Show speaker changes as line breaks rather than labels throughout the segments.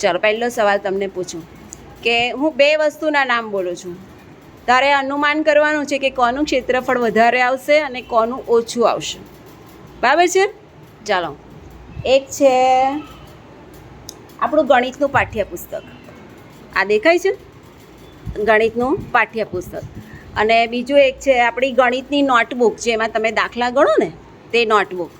ચાલો, પહેલો સવાલ તમને પૂછું કે હું બે વસ્તુના નામ બોલું છું. તારે અનુમાન કરવાનું છે કે કોનું ક્ષેત્રફળ વધારે આવશે અને કોનું ઓછું આવશે. બરાબર છે? ચાલો. એક છે આપણું ગણિતનું પાઠ્યપુસ્તક. આ દેખાય છે? ગણિતનું પાઠ્યપુસ્તક. અને બીજું એક છે આપણી ગણિતની નોટબુક, જેમાં તમે દાખલા ગણો ને, તે નોટબુક.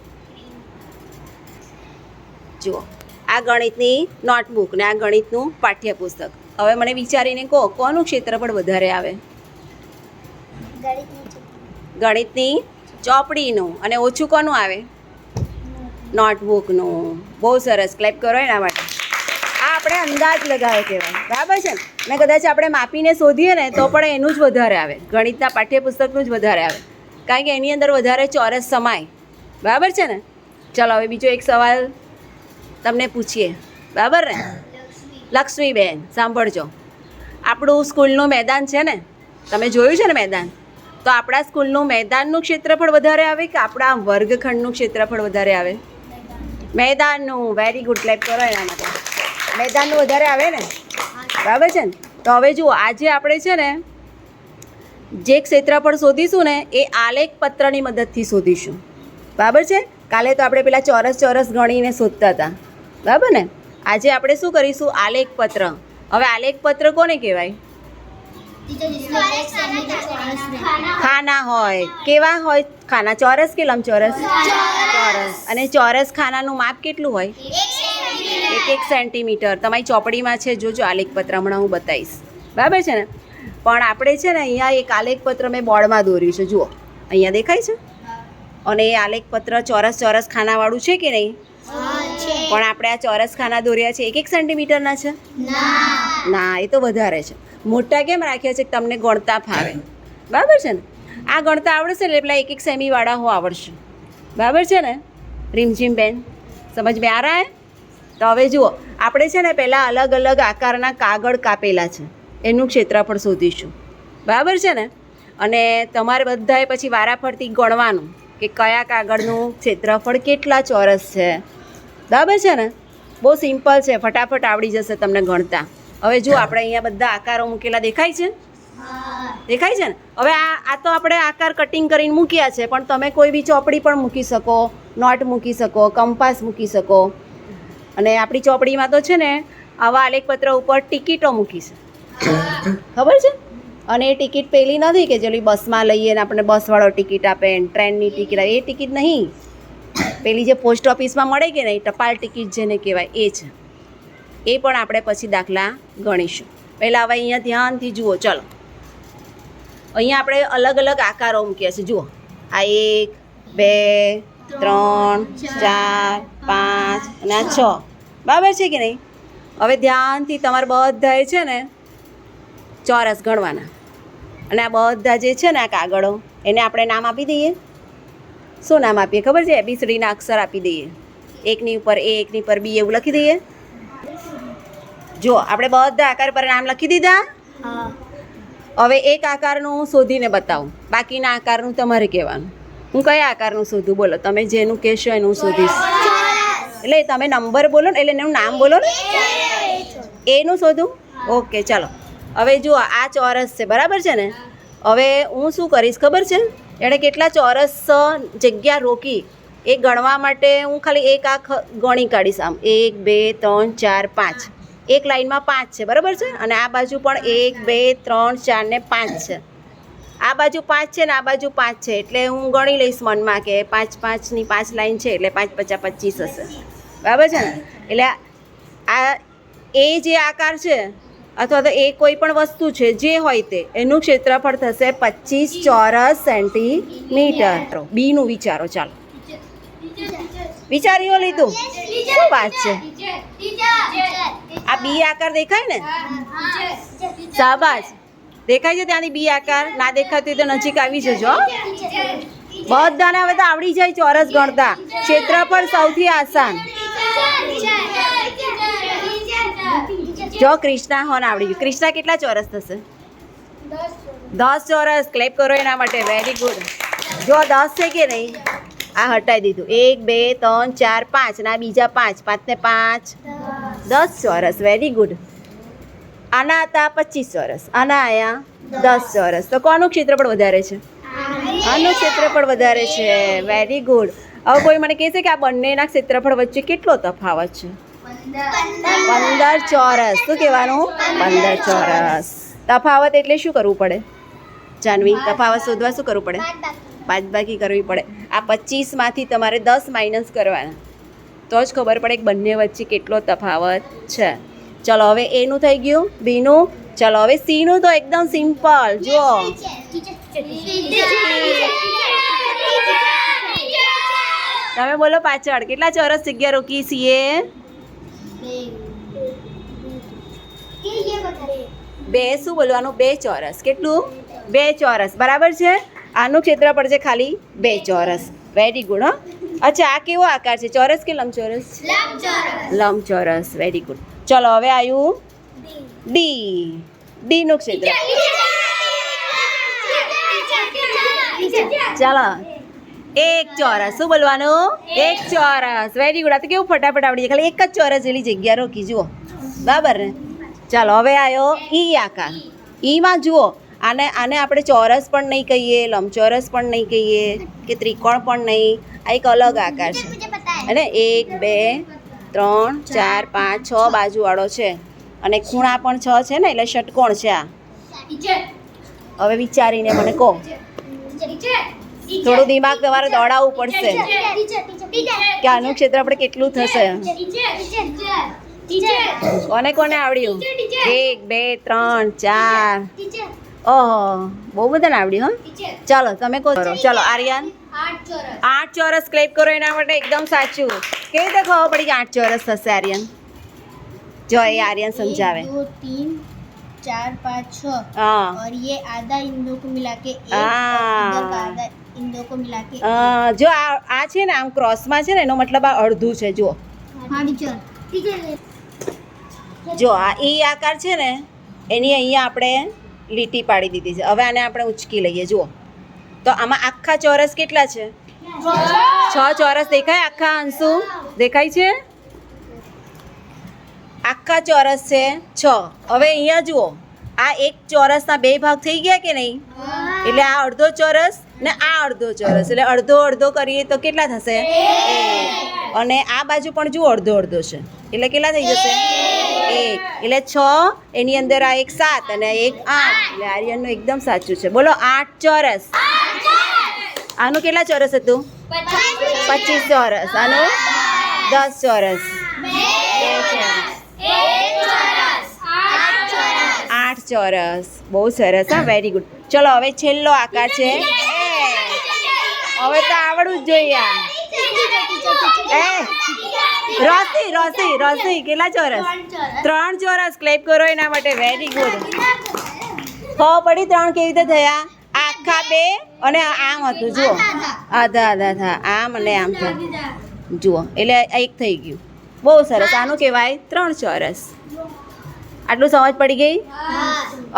જુઓ. આ ગણિતની નોટબુક ને આ ગણિતનું પાઠ્યપુસ્તક. હવે મને વિચારીને કહો કોનું ક્ષેત્રફળ વધારે આવે? ગણિતની ચોપડીનું. અને ઓછું કોનું આવે? નોટબુકનું બહુ સરસ. ક્લેપ કરો એના માટે. આ આપણે અંદાજ લગાવ્યો કહેવાય. બરાબર છે ને? કદાચ આપણે માપીને શોધીએ ને તો પણ એનું જ વધારે આવે. ગણિતના પાઠ્યપુસ્તકનું જ વધારે આવે. કારણ કે એની અંદર વધારે ચોરસ સમાય. બરાબર છે ને? ચલો હવે બીજો એક સવાલ તમને પૂછીએ. બરાબર ને? લક્ષ્મીબેન, સાંભળજો. આપણું સ્કૂલનું મેદાન છે ને? તમે જોયું છે ને મેદાન? તો આપણા સ્કૂલનું મેદાનનું ક્ષેત્રફળ વધારે આવે કે આપણા વર્ગખંડનું ક્ષેત્રફળ વધારે આવે? મેદાનનું વેરી ગુડ ક્લેપ કરો એના માટે. મેદાનનું વધારે આવે ને? બરાબર છે ને? તો હવે જુઓ, આજે આપણે છે ને જે ક્ષેત્રફળ શોધીશું ને, એ આલેખ પત્રની મદદથી શોધીશું. બરાબર છે? કાલે તો આપણે પેલા ચોરસ ચોરસ ગણીને શોધતા હતા. બરાબર ને? આજે આપણે શું કરીશું? આલેખ પત્ર હવે આલેખ પત્ર કોને કહેવાય? ખાના હોય. કેવા હોય? ખાના? ચોરસ કે લંબચોરસ? ચોરસ. અને ચોરસ ખાનાનું માપ કેટલું હોય? એક એક સેન્ટીમીટર. તમારી ચોપડીમાં છે, જોજો આલેખપત્ર. હમણાં હું બતાવીશ. બરાબર છે ને? પણ આપણે છે ને અહીંયા એક આલેખપત્ર મેં બોર્ડમાં દોર્યું છે. જુઓ. અહીંયા દેખાય છે? અને એ આલેખપત્ર ચોરસ ચોરસ ખાનાવાળું છે કે નહીં? પણ આપણે આ ચોરસ ખાના દોર્યા છે એક એક સેન્ટીમીટરના છે? ના. એ તો વધારે છે. મોટા કેમ રાખ્યા છે તમને ગણતા ફાવે? બરાબર છે ને? આ ગણતા આવડશે એટલે પેલા એક એક સેમીવાળા હો આવડશે. બરાબર છે ને? રીમઝીમ બેન સમજ મેં આ રહ્યા તો હવે જુઓ આપણે છે ને પહેલાં અલગ અલગ આકારના કાગળ કાપેલા છે. એનું ક્ષેત્રફળ શોધીશું. બરાબર છે ને? અને તમારે બધાએ પછી વારાફરતી ગણવાનું કે કયા કાગળનું ક્ષેત્રફળ કેટલા ચોરસ છે. બરાબર છે ને? બહુ સિમ્પલ છે ફટાફટ આવડી જશે તમને ગણતા. હવે જુઓ આપણે અહીંયા બધા આકારો મૂકેલા દેખાય છે? દેખાય છે ને? હવે આ આ તો આપણે આકાર કટિંગ કરીને મૂક્યા છે પણ તમે કોઈ બી ચોપડી પણ મૂકી શકો નોટ મૂકી શકો કંપાસ મૂકી શકો. અને આપણી ચોપડીમાં તો છે ને આવા આલેખપત્ર ઉપર ટિકિટો મૂકી છે. ખબર છે? અને એ ટિકિટ પેલી નથી કે જેલી બસમાં લઈએ ને આપણને બસવાળો ટિકિટ આપે ટ્રેનની ટિકિટ આપે એ ટિકિટ નહીં. પેલી જે પોસ્ટ ઓફિસમાં મળે કે નહીં, ટપાલ ટિકિટ જેને કહેવાય, એ છે. એ પણ આપણે પછી દાખલા ગણીશું. પહેલાં હવે અહીંયા ધ્યાનથી જુઓ, ચલો. અહીંયા આપણે અલગ અલગ આકારો મૂક્યા છે, જુઓ. આ એક, બે, ત્રણ, ચાર, પાંચ અને આ છ. બરાબર છે કે નહીં? હવે ધ્યાનથી તમારે બધાએ છે ને ચોરસ ગણવાના. અને આ બધા જે છે ને આ કાગળો, એને આપણે નામ આપી દઈએ. શું નામ આપીએ? ખબર છે? એબીસીડીના અક્ષર આપી દઈએ. એકની ઉપર એ એકની પર બી એવું લખી દઈએ. જો આપણે બધા આકાર પર નામ લખી દીધા. હવે એક આકારનું હું શોધીને બતાવું. બાકીના આકારનું તમારે કહેવાનું. હું કયા આકારનું શોધું? બોલો. તમે જેનું કહેશો એનું શોધીશ. એટલે તમે નંબર બોલો ને એટલે એનું નામ બોલો ને. એનું શોધું? ઓકે ચાલો. હવે જુઓ આ ચોરસ છે. બરાબર છે ને? હવે હું શું કરીશ? ખબર છે? એણે કેટલા ચોરસ જગ્યા રોકી એ ગણવા માટે હું ખાલી એક આંખ ગણી કાઢીશ આમ. એક, બે, ત્રણ, ચાર, પાંચ. એક લાઈનમાં પાંચ છે, બરાબર છે? અને આ બાજુ પણ એક, બે, ત્રણ, ચાર ને પાંચ છે. આ બાજુ પાંચ છે ને આ બાજુ પાંચ છે, એટલે હું ગણી લઈશ મનમાં કે પાંચ પાંચની પાંચ લાઈન છે, એટલે પાંચ પચાસ પચીસ હશે. બરાબર છે ને? એટલે આ, એ જે આકાર છે અથવા તો એ કોઈ પણ વસ્તુ છે, જે હોય તે, એનું ક્ષેત્રફળ થશે પચીસ ચોરસ સેન્ટીમીટર. બીનું વિચારો, ચાલો. વિચારીઓ લીધું? શું વાત છે? આ બી આકાર દેખાય ને? શાબાશ. દેખાય છે ત્યાંની બી આકાર? ના દેખાતી તો નજીક આવી જજો બધાને હવે તો આવડી જાય ચોરસ ગણતા. ક્ષેત્રફળ સૌથી આસાન. જો ક્રિષ્ના હોન આવડી ગયું. ક્રિષ્ના કેટલા ચોરસ થશે? દસ ચોરસ. ક્લેપ કરો એના માટે. વેરી ગુડ જો દસ છે કે નહીં, આ હટાવી દીધું. એક, બે, ત્રણ, ચાર, પાંચ. ના બીજા પાંચ. પાંચ ને પાંચ. દસ ચોરસ. વેરી ગુડ આના હતા પચીસ ચોરસ. આના આયા દસ ચોરસ. તો કોનું ક્ષેત્રફળ વધારે છે? આનું ક્ષેત્રફળ વધારે છે. વેરી ગુડ હવે કોઈ મને કહેશે કે આ બંનેના ક્ષેત્રફળ વચ્ચે કેટલો તફાવત છે? પંદર ચોરસ. શું કહેવાનું? પંદર ચોરસ. તફાવત એટલે શું કરવું પડે? જાનવી, તફાવત શોધવા શું કરવું પડે? બાદબાકી કરવી પડે. આ પચીસમાંથી તમારે દસ માઇનસ કરવાના. તો જ ખબર પડે કે બંને વચ્ચે કેટલો તફાવત છે. ચલો, હવે એનું થઈ ગયું, બીનું. ચલો, હવે સીનું તો એકદમ સિમ્પલ જુઓ. તમે બોલો પાછળ. કેટલા ચોરસ જગ્યા રોકી છીએ બે શું બોલવાનું? બે ચોરસ. કેટલું? બે ચોરસ. બરાબર છે? આનું ક્ષેત્રફળ છે ખાલી બે ચોરસ. વેરી ગુડ હો. અચ્છા, આ કેવો આકાર છે? ચોરસ કે લંબચોરસ? લંબચોરસ. વેરી ગુડ ચલો, હવે આવ્યું ડી ડીનું ક્ષેત્ર. ચાલો એક ચોરસ. શું બોલવાનું? એક ચોરસ. વેરી ગુડ આ તો કેવું ફટાફટ આવડી જાય. ખાલી એક જ ચોરસ જેટલી જગ્યા રોકી જુઓ. બરાબર? ને ચાલો હવે આવ્યો ઈ આકાર. ઈમાં જુઓ આને આને આપણે ચોરસ પણ નહીં કહીએ લંબચોરસ પણ નહીં કહીએ કે ત્રિકોણ પણ નહીં. આ એક અલગ આકાર છે. અને એક બે ત્રણ ચાર પાંચ છ બાજુવાળો છે. અને ખૂણા પણ છ છે ને એટલે ષટકોણ છે આ. હવે વિચારીને મને કહો. થોડું દિમાગ તમારે દોડાવવું પડશે કે આનું ક્ષેત્રફળ કેટલું થશે કોને કોને આવડ્યું એક બે ત્રણ ચાર ઓહો બહુ બધાને આવડ્યું હા ચાલો તમે કહો કરો ચાલો આર્યન આઠ ચોરસ ક્લેપ કરો એના માટે એકદમ સાચું કેવી રીતે ખબર પડી કે આઠ ચોરસ થશે આર્યન જો એ આર્યન સમજાવે
दो तीन चार पाँच छः
હા
और ये आधा इन दो को मिला के एक
हाँ।
और इधर का आधा इन दो को मिला के
અ, જો આ આ છે ને આમ ક્રોસમાં છે ને એનો મતલબ આ અડધું છે
જો
જો આ ઈ આકાર છે ને એની અહીંયા આપણે લીટી પાડી દીધી છે. હવે આને આપણે ઉચકી લઈએ જુઓ. તો આમાં આખા ચોરસ કેટલા છે? છ. ચોરસ દેખાય? આખા અંશુ? દેખાય છે? આખા ચોરસ છે છ. હવે અહીંયા જુઓ. આ એક ચોરસના બે ભાગ થઈ ગયા કે નહીં? એટલે આ અડધો ચોરસ ને આ અડધો ચોરસ, એટલે અડધો અડધો કરીએ તો કેટલા થશે? અને આ બાજુ પણ જુઓ, અડધો અડધો છે. એટલે કેટલા થઈ જશે? એક. એટલે છ, એની અંદર આ એક સાત અને એક આઠ. એટલે આર્યનનું એકદમ સાચું છે. બોલો, આઠ ચોરસ. આનું કેટલા ચોરસ હતું? પચીસ ચોરસ. આનું? દસ ચોરસ. આઠ ચોરસ. બહુ સરસ, હા વેરી ગુડ ચલો, હવે છેલ્લો આકાર છે. હવે તો આવડવું જ જોઈએ. એ રોસી રોસી રોસી. કેટલા ચોરસ? ત્રણ ચોરસ. ક્લેપ કરો એના માટે. વેરી ગુડ હો પડી ત્રણ કેવી રીતે થયા? આખા બે અને આમ હતું. જુઓ. આધા આધા. થા આમ અને આમ થા જુઓ. એટલે એક થઈ ગયું. બહુ સરસ. આનું કહેવાય ત્રણ ચોરસ. આટલું સમજ પડી ગઈ?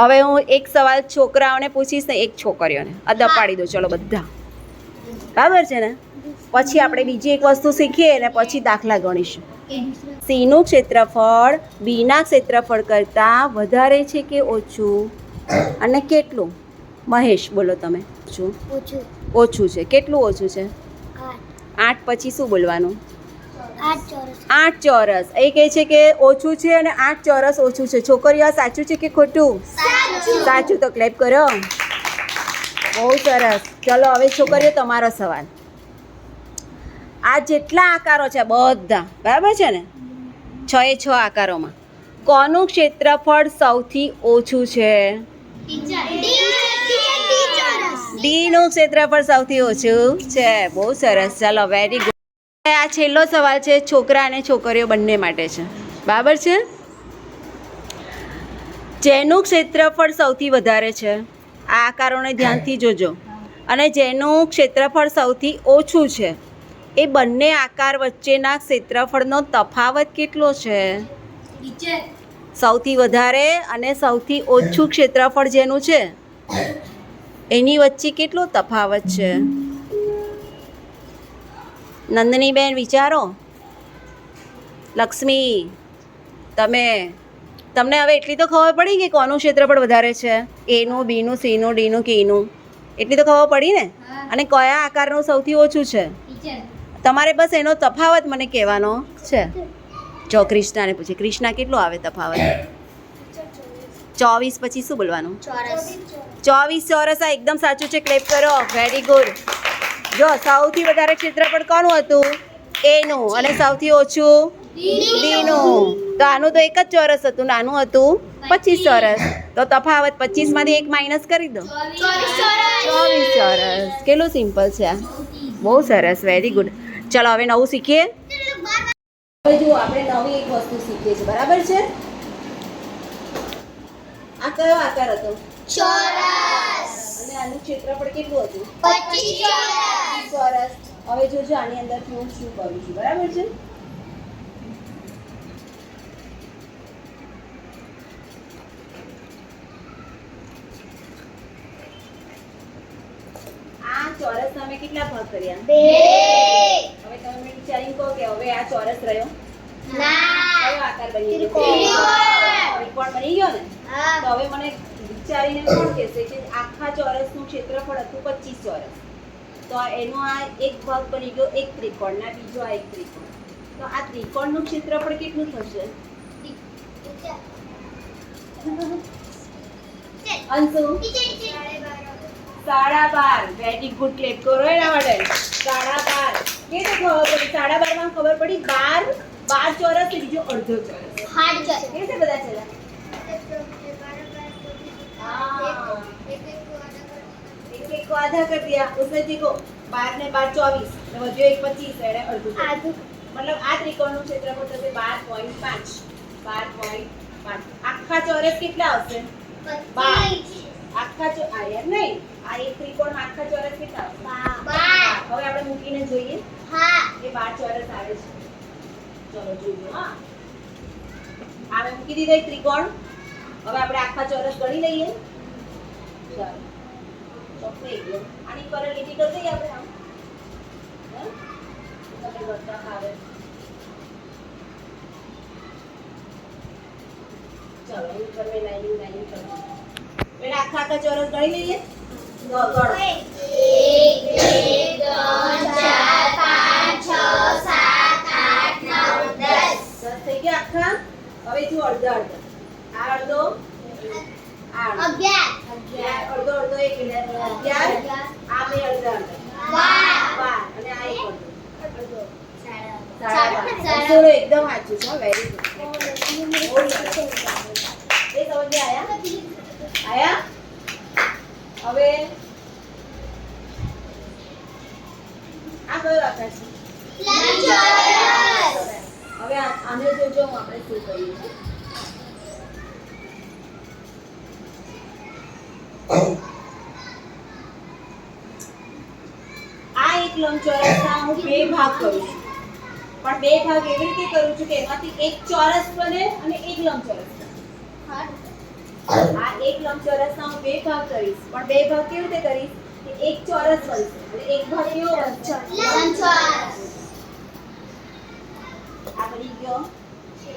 હવે હું એક સવાલ છોકરાઓને પૂછીશ ને એક છોકરીઓને. અદબ પાડી દો. ચલો બધા. બરાબર છે ને? પછી આપણે બીજી એક વસ્તુ શીખીએ ને પછી દાખલા ગણીશું. સીનું ક્ષેત્રફળ બીના ક્ષેત્રફળ કરતાં વધારે છે કે ઓછું? અને કેટલું? મહેશ બોલો તમે. ઓછું.
ઓછું
છે. કેટલું ઓછું છે?
આઠ.
આઠ પછી શું બોલવાનું?
આઠ ચોરસ.
એ કહે છે કે ઓછું છે અને આઠ ચોરસ ઓછું છે. છોકરીઓ સાચું છે કે ખોટું? સાચું. તો ક્લેપ કરો. બહુ સરસ. ચલો, હવે છોકરીઓ તમારો સવાલ. આ જેટલા આકારો છે બધા, બરાબર છે ને? છ એ છ આકારોમાં. કોનું ક્ષેત્રફળ સૌથી ઓછું છે? ડીનું ક્ષેત્રફળ સૌથી ઓછું છે. બહુ સરસ. ચાલો વેરી ગુડ આ છેલ્લો સવાલ છે, છોકરા અને છોકરીઓ બંને માટે છે. બરાબર છે? જેનું ક્ષેત્રફળ સૌથી વધારે છે? આ આકારોને ધ્યાનથી જોજો. અને જેનું ક્ષેત્રફળ સૌથી ઓછું છે એ બંને આકાર વચ્ચેના ક્ષેત્રફળનો તફાવત કેટલો છે? સૌથી વધારે અને સૌથી ઓછું ક્ષેત્રફળ જેનું છે? એની વચ્ચે કેટલો તફાવત છે? નંદનીબેન વિચારો. લક્ષ્મી તમે તમને હવે એટલી તો ખબર પડી કે કોનું ક્ષેત્રફળ વધારે છે? એનું બીનું સીનું ડીનું કેનું એટલી તો ખબર પડી ને? અને કયા આકારનું સૌથી ઓછું છે? તમારે બસ એનો તફાવત મને કહેવાનો છે. જો ક્રિષ્નાને પૂછે ક્રિષ્ના કેટલો આવે તફાવત? ચોવીસ પછી શું બોલવાનું? ચોવીસ ચોરસ આ એકદમ સાચું છે ક્લેપ કરો. વેરી ગુડ જો સૌથી વધારે ક્ષેત્રફળ કોનું હતું? એનું અને સૌથી ઓછું? બીનું તો આનું તો એક જ ચોરસ હતું નાનું હતું. પચીસ ચોરસ. તો તફાવત પચીસમાંથી એક માઇનસ કરી દો. ચોવીસ ચોરસ. કેટલું સિમ્પલ છે આ. બહુ સરસ વેરી ગુડ ચલો હવે નવું શીખીએ. હવે જુઓ આપણે નવી એક વસ્તુ શીખીએ છીએ. બરાબર છે? આ કયો આકાર હતો?
ચોરસ.
અને આનું ક્ષેત્રફળ કેટલું હતું?
પચીસ ચોરસ.
ચોરસ. હવે જોજો આની અંદર હું શું કરું છું. બરાબર છે? ચોરસ તમે કેટલા ભાગ કર્યા?
બે.
હવે તમે વિચારીને કહો કે હવે આ ચોરસ રહ્યો.
ના.
કયો આકાર બની ગયો?
ત્રિકોણ.
બની ગયો ને? તો હવે મને વિચારીને કોણ કહેશે કે આખા ચોરસનું ક્ષેત્રફળ હતું પચીસ ચોરસ. તો આ એનો આ એક ભાગ બની ગયો એક ત્રિકોણ ના બીજો આ એક ત્રિકોણ. તો આ ત્રિકોણનું ક્ષેત્રફળ કેટલું થશે? અંશુ? સાડા બાર વેરી ગુડ ક્લેપ કરો એના માટે સાડા બાર કે તો ખબર પડી સાડા બાર માં ખબર પડી બાર બાર ચોરસ ને બીજો અડધો ચોરસ
હાડ ચોરસ
કે છે બધા ચલા एक एक को आधा कर दिया उसमें देखो बार ने बार चौबीस વધ્યો એક પચીસ એટલે અડધું થયું.
આધું
મતલબ આ ત્રિકોણનું ક્ષેત્રફળ થશે બાર પોઈન્ટ પાંચ બાર પોઈન્ટ પાંચ આખા ચોરસ કેટલા આવશે બાર. આખા ચો આ યાર નહીં આ એક ત્રિકોણ આખા ચોરસ કેટલા હવે આપણે મૂકીને જોઈએ.
હા.
એ બાર ચોરસ આવે છે. ચલો જોઈએ હા. આ મેં મૂકી દીધો એક ત્રિકોણ. હવે આપણે આખા ચોરસ ગણી લઈએ. ચાલો. થઈ ગયો આની પર લીટી કરી દઈએ આપણે આમ. તમે બધા આવે. ચલો એની પર મેં લાઈનિંગ લાઈનિંગ કરી. પેલા આખા આખા ચોરસ ગણી લઈએ. અડધા અડધા અડધો.
અગિયાર
અગિયાર અગિયાર આ બે અડધા અડધા અને આ એકદમ સાચું છે વેરી ગુડ એ સમજ આયા આયા હવે આ કયો આકાર છે? હવે આને જોજો, હું આ એક લંબચોરસના હું બે ભાગ કરું છું. પણ બે ભાગ એવી રીતે કરું છું કે એમાંથી એક ચોરસ બને અને એક લંબચોરસ બને. આ એક લંબચોરસના હું બે ભાગ કરીશ પણ બે ભાગ કેવી રીતે કરીશ? કે એક ચોરસ બનશે એટલે એક ભાગ કેવો બનશે
લંબચોરસ
આ બની ગયો.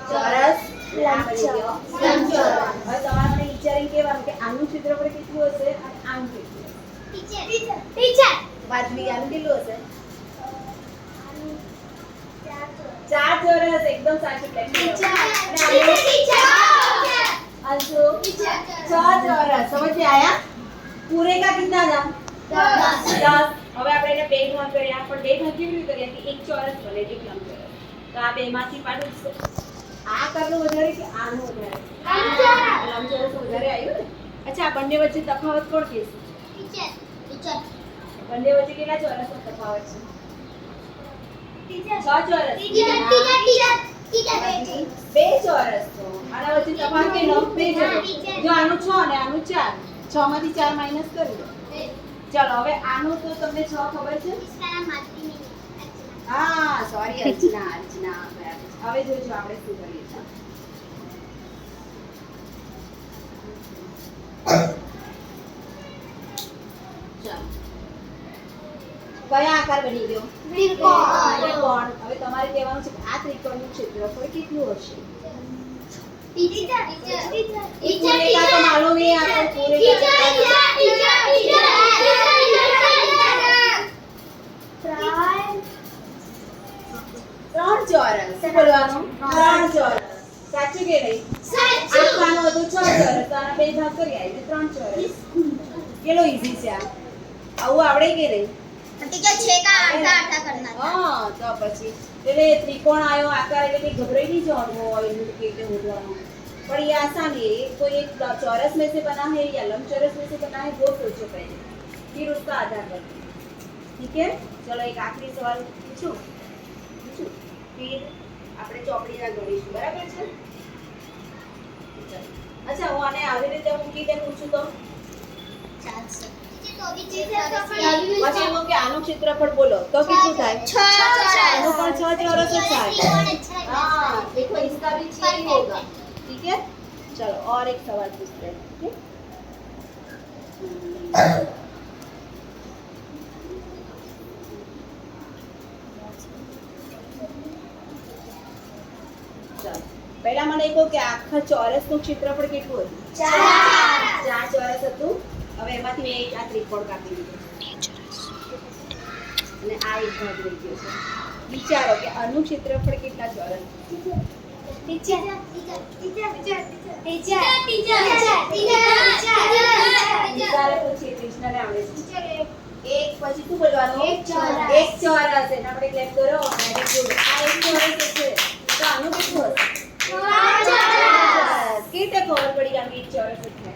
ચોરસ અને આ બની ગયો. લંબચોરસ હવે તમારે મને વિચારીને કહેવાનું કે આનું ક્ષેત્રફળ કેટલું હશે અને આનું કેટલું
ટીચર ટીચર
વાજબી આનું કેટલું હશે? ચાર ચોરસ. એકદમ સાચું. ટીચર. અને આનું અંશુ છ ચોરસ સમજ में आया पूरे का कितना था
દસ.
દસ હવે આપણે એને બે ભાગ કર્યા પણ બે ભાગ કેવી રીતે કર્યા કે એક ચોરસ બને એક લંબચોરસ તો આ બેમાંથી પાછું આ કરનું વધારે કે આનું વધારે
લંબચોરસ.
લંબચોરસ વધારે આવ્યું ને અચ્છા આ બંને વચ્ચે તફાવત કોણ કહેશે
ટીચર ટીચર
બંને વચ્ચે કેટલા ચોરસનો તફાવત છે
ટીચર
છ ચોરસ
ટીચર ટીચર ટીચર
કયા આકાર બની ગયો?
ત્રિકોણ.
તમારે કહેવાનું છે આ ત્રિકોણનું ક્ષેત્રફળ કેટલું હશે? સાચું કે નહીં? આપવાનું હતું બે ભાગ કરી આવી ત્રણ ચોરસ. કેટલો ઈઝી છે આ? આવું આવડે કે નહીં? તો પછી એટલે ત્રિકોણ આવ્યો આકાર એટલે કંઈ ગભરાઈ નહીં જવાનું હોય એનું કે રીતે હોદવાનું पर ये आसान है ये कोई एक चौरस में से बना है या लंबचौरस में से बना है वो सोचो पहले फिर उसका आधार बताओ ठीक है चलो एक आखिरी सवाल पूछूं પૂછું फिर આપણે ચોપડીના ગણીશું બરાબર છે ચાલો. અચ્છા હું આને આવી રીતે મૂકી દે પૂછું તો પછી એમ કે આનું ક્ષેત્રફળ બોલો તો કેટલું થાય આનું પણ છ ચોરસ જ થાય हाँ देखो इसका भी छह ही होगा ठीक है चलो और एक सवाल पूछते हैं ठीक है ચાલો પહેલા મને કહો કે આખા ચોરસનું ક્ષેત્રફળ કેટલું હતું ચાર ચોરસ હતું હવે એમાંથી મેં એક આ ત્રિકોણ કાપી દીધો અને આ એક ભાગ રહી ગયો છે. વિચારો કે આનું ક્ષેત્રફળ કેટલા ચોરસ? છે છે. એક પછી શું બોલવાનું?
એક ચોરસ.
એક ચોરસ. એને આપણે ક્લેપ કરો. આ એક ચોરસ છે. તો આનું કેટલું હશે? ચોરસ. ખબર પડી કે આનું એક ચોરસ થાય.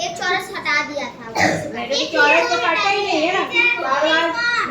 एक चौरस हटा दिया था मैंने चौरस तो काटा ही नहीं है ना